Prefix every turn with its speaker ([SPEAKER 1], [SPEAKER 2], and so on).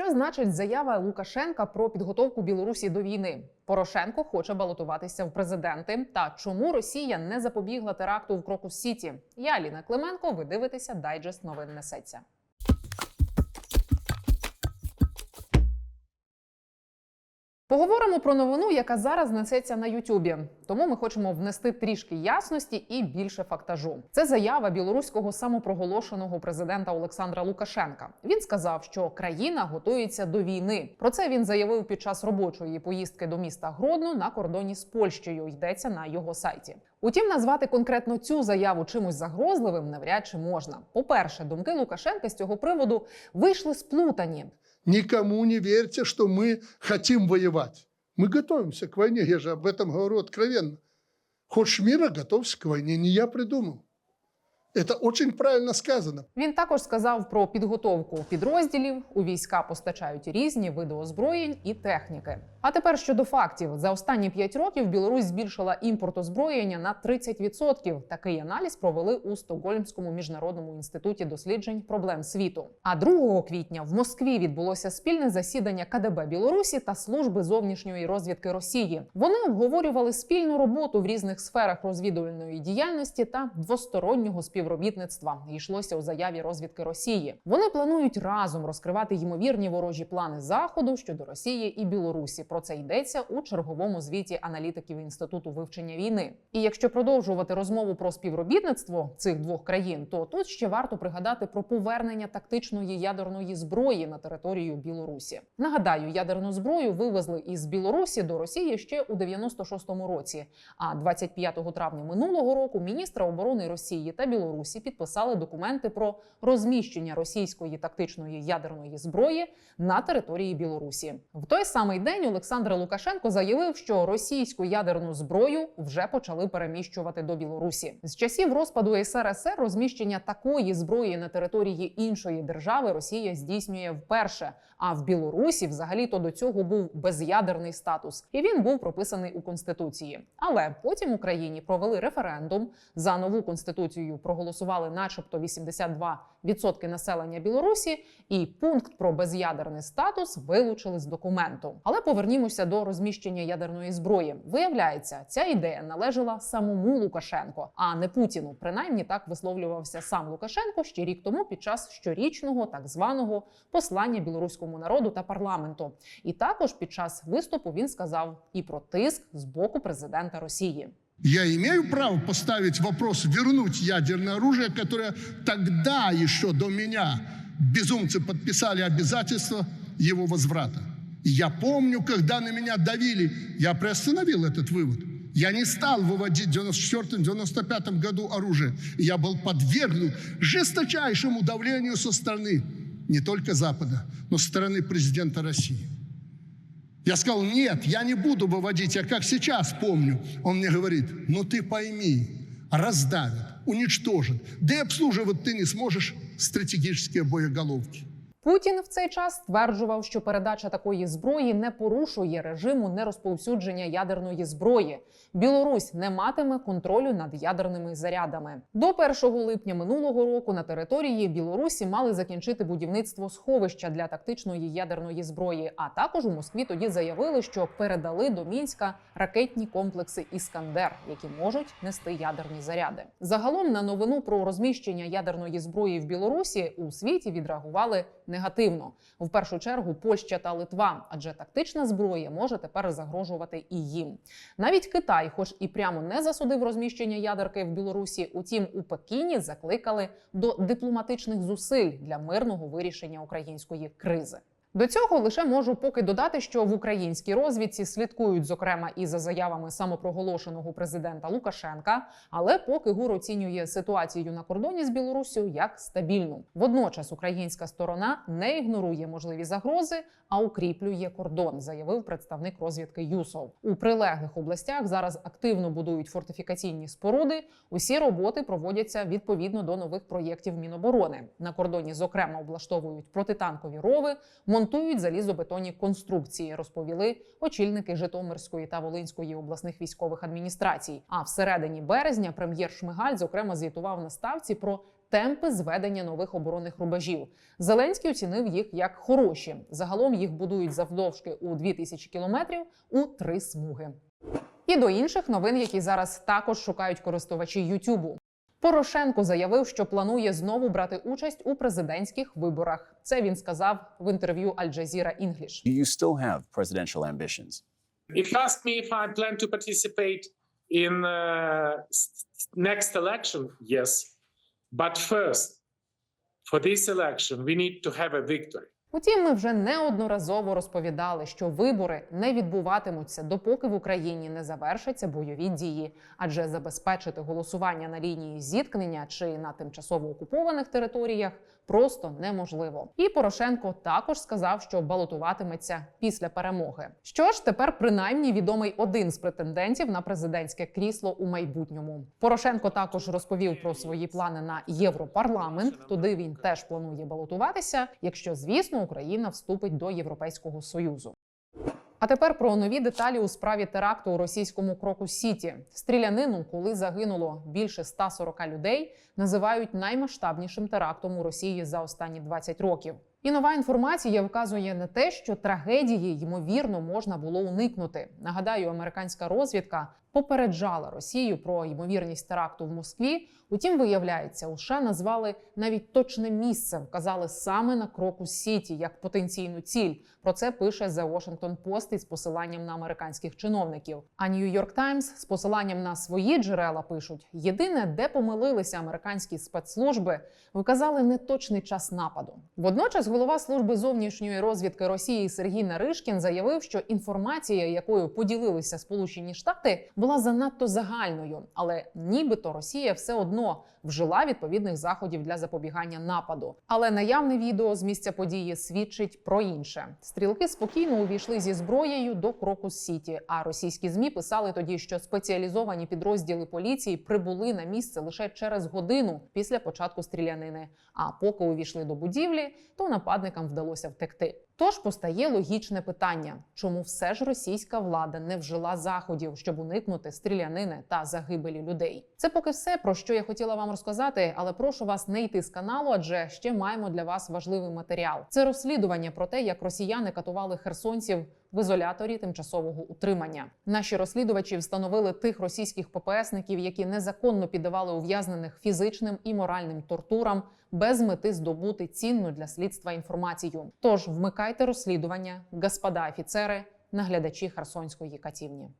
[SPEAKER 1] Що значить заява Лукашенка про підготовку Білорусі до війни? Порошенко хоче балотуватися в президенти. Та чому Росія не запобігла теракту в Крокус Сіті? Я Аліна Клименко. Ви дивитеся дайджест новин несеться. Поговоримо про новину, яка зараз несеться на Ютубі. Тому ми хочемо внести трішки ясності і більше фактажу. Це заява білоруського самопроголошеного президента Олександра Лукашенка. Він сказав, що країна готується до війни. Про це він заявив під час робочої поїздки до міста Гродно на кордоні з Польщею. Йдеться на його сайті. Утім, назвати конкретно цю заяву чимось загрозливим навряд чи можна. По перше, думки Лукашенка з цього приводу вийшли сплутані
[SPEAKER 2] Никому не верьте, что мы хотим воевать. Мы готовимся к войне, я же об этом говорю откровенно. Хочешь мира, готовься к войне. Не я придумал. Это очень правильно сказано.
[SPEAKER 1] Він також сказав про підготовку підрозділів. У війська постачають різні види озброєнь і техніки. А тепер щодо фактів, за останні 5 років Білорусь збільшила імпорт озброєння на 30%. Такий аналіз провели у Стокгольмському міжнародному інституті досліджень проблем світу. А 2 квітня в Москві відбулося спільне засідання КДБ Білорусі та служби зовнішньої розвідки Росії. Вони обговорювали спільну роботу в різних сферах розвідувальної діяльності та двостороннього співробітництва. Йшлося у заяві розвідки Росії. Вони планують разом розкривати ймовірні ворожі плани заходу щодо Росії і Білорусі. Про це йдеться у черговому звіті аналітиків інституту вивчення війни. І якщо продовжувати розмову про співробітництво цих двох країн, то тут ще варто пригадати про повернення тактичної ядерної зброї на територію Білорусі. Нагадаю, ядерну зброю вивезли із Білорусі до Росії ще у 96-му році. А 25 травня минулого року міністра оборони Росії та Білорусі підписали документи про розміщення російської тактичної ядерної зброї на території Білорусі. В той самий день Олександр Лукашенко заявив, що російську ядерну зброю вже почали переміщувати до Білорусі. З часів розпаду СРСР розміщення такої зброї на території іншої держави Росія здійснює вперше. А в Білорусі взагалі-то до цього був безядерний статус, і він був прописаний у конституції. Але потім Україні провели референдум за нову конституцію. Проголосували, начебто, 82% населення Білорусі, і пункт про безядерний статус вилучили з документу. Але повернімося до розміщення ядерної зброї. Виявляється, ця ідея належала самому Лукашенко, а не Путіну. Принаймні так висловлювався сам Лукашенко ще рік тому під час щорічного так званого послання білоруському народу та парламенту. І також під час виступу він сказав і про тиск з боку президента Росії.
[SPEAKER 2] Я имею право поставить вопрос, вернуть ядерное оружие, которое тогда еще до меня безумцы подписали обязательство его возврата. И я помню, когда на меня давили, я приостановил этот вывод. Я не стал выводить в 94-95 году оружие. Я был подвергнут жесточайшему давлению со стороны не только Запада, но со стороны президента России. Я сказал, нет, я не буду выводить, я как сейчас помню. Он мне говорит, ну ты пойми, раздавят, уничтожат, да и обслуживать ты не сможешь стратегические боеголовки.
[SPEAKER 1] Путін в цей час стверджував, що передача такої зброї не порушує режиму нерозповсюдження ядерної зброї. Білорусь не матиме контролю над ядерними зарядами. До 1 липня минулого року на території Білорусі мали закінчити будівництво сховища для тактичної ядерної зброї. А також у Москві тоді заявили, що передали до мінська ракетні комплекси Іскандер, які можуть нести ядерні заряди. Загалом на новину про розміщення ядерної зброї в Білорусі у світі відреагували негативно. В першу чергу Польща та Литва, адже тактична зброя може тепер загрожувати і їм. Навіть Китай, хоч і прямо не засудив розміщення ядерки в Білорусі, утім у Пекіні закликали до дипломатичних зусиль для мирного вирішення української кризи. До цього лише можу поки додати, що в українській розвідці слідкують, зокрема, і за заявами самопроголошеного президента Лукашенка, але поки ГУР оцінює ситуацію на кордоні з Білоруссю як стабільну. Водночас українська сторона не ігнорує можливі загрози, а укріплює кордон, заявив представник розвідки ЮСОВ. У прилеглих областях зараз активно будують фортифікаційні споруди. Усі роботи проводяться відповідно до нових проєктів Міноборони. На кордоні, зокрема, облаштовують протитанкові рови монтують залізобетонні конструкції, розповіли очільники Житомирської та Волинської обласних військових адміністрацій. А всередині березня прем'єр Шмигаль зокрема звітував на ставці про темпи зведення нових оборонних рубежів. Зеленський оцінив їх як хороші. Загалом їх будують завдовжки у 2000 кілометрів у три смуги. І до інших новин, які зараз також шукають користувачі Ютубу. Порошенко заявив, що планує знову брати участь у президентських виборах. Це він сказав в інтерв'ю Al Jazeera English.
[SPEAKER 3] Do you still have presidential ambitions?
[SPEAKER 4] If you ask me if I plan to participate in uh, next election, yes. But first, for this election, we need to have a victory.
[SPEAKER 1] Утім, ми вже неодноразово розповідали, що вибори не відбуватимуться, допоки в Україні не завершаться бойові дії, адже забезпечити голосування на лінії зіткнення чи на тимчасово окупованих територіях просто неможливо. І Порошенко також сказав, що балотуватиметься після перемоги. Що ж, тепер принаймні відомий один з претендентів на президентське крісло у майбутньому. Порошенко також розповів про свої плани на Європарламент. Туди він теж планує балотуватися, якщо звісно Україна вступить до Європейського союзу. А тепер про нові деталі у справі теракту у російському кроку Сіті. Стрілянину, коли загинуло більше 140 людей, називають наймасштабнішим терактом у Росії за останні 20 років. І нова інформація вказує на те, що трагедії ймовірно можна було уникнути. Нагадаю, американська розвідка попереджала Росію про ймовірність теракту в Москві. Утім, виявляється, США назвали навіть точне місце, вказали саме на кроку Сіті як потенційну ціль. Про це пише The Washington Post із посиланням на американських чиновників. А New York Times з посиланням на свої джерела пишуть: єдине, де помилилися американські спецслужби, виказали неточний час нападу. Водночас, голова служби зовнішньої розвідки Росії Сергій Наришкін заявив, що інформація, якою поділилися Сполучені Штати, була занадто загальною, але нібито Росія все одно вжила відповідних заходів для запобігання нападу. Але наявне відео з місця події свідчить про інше. Стрілки спокійно увійшли зі зброєю до Крокус Сіті. А російські змі писали тоді, що спеціалізовані підрозділи поліції прибули на місце лише через годину після початку стрілянини. А поки увійшли до будівлі, то нападникам вдалося втекти. Тож постає логічне питання: чому все ж російська влада не вжила заходів, щоб уникнути стрілянини та загибелі людей? Це поки все про що я хотіла вам розказати, але прошу вас не йти з каналу, адже ще маємо для вас важливий матеріал. Це розслідування про те, як росіяни катували херсонців в ізоляторі тимчасового утримання. Наші розслідувачі встановили тих російських ППСників, які незаконно піддавали ув'язнених фізичним і моральним тортурам без мети здобути цінну для слідства інформацію. Тож вмикайте розслідування, господа офіцери, наглядачі Херсонської катівні.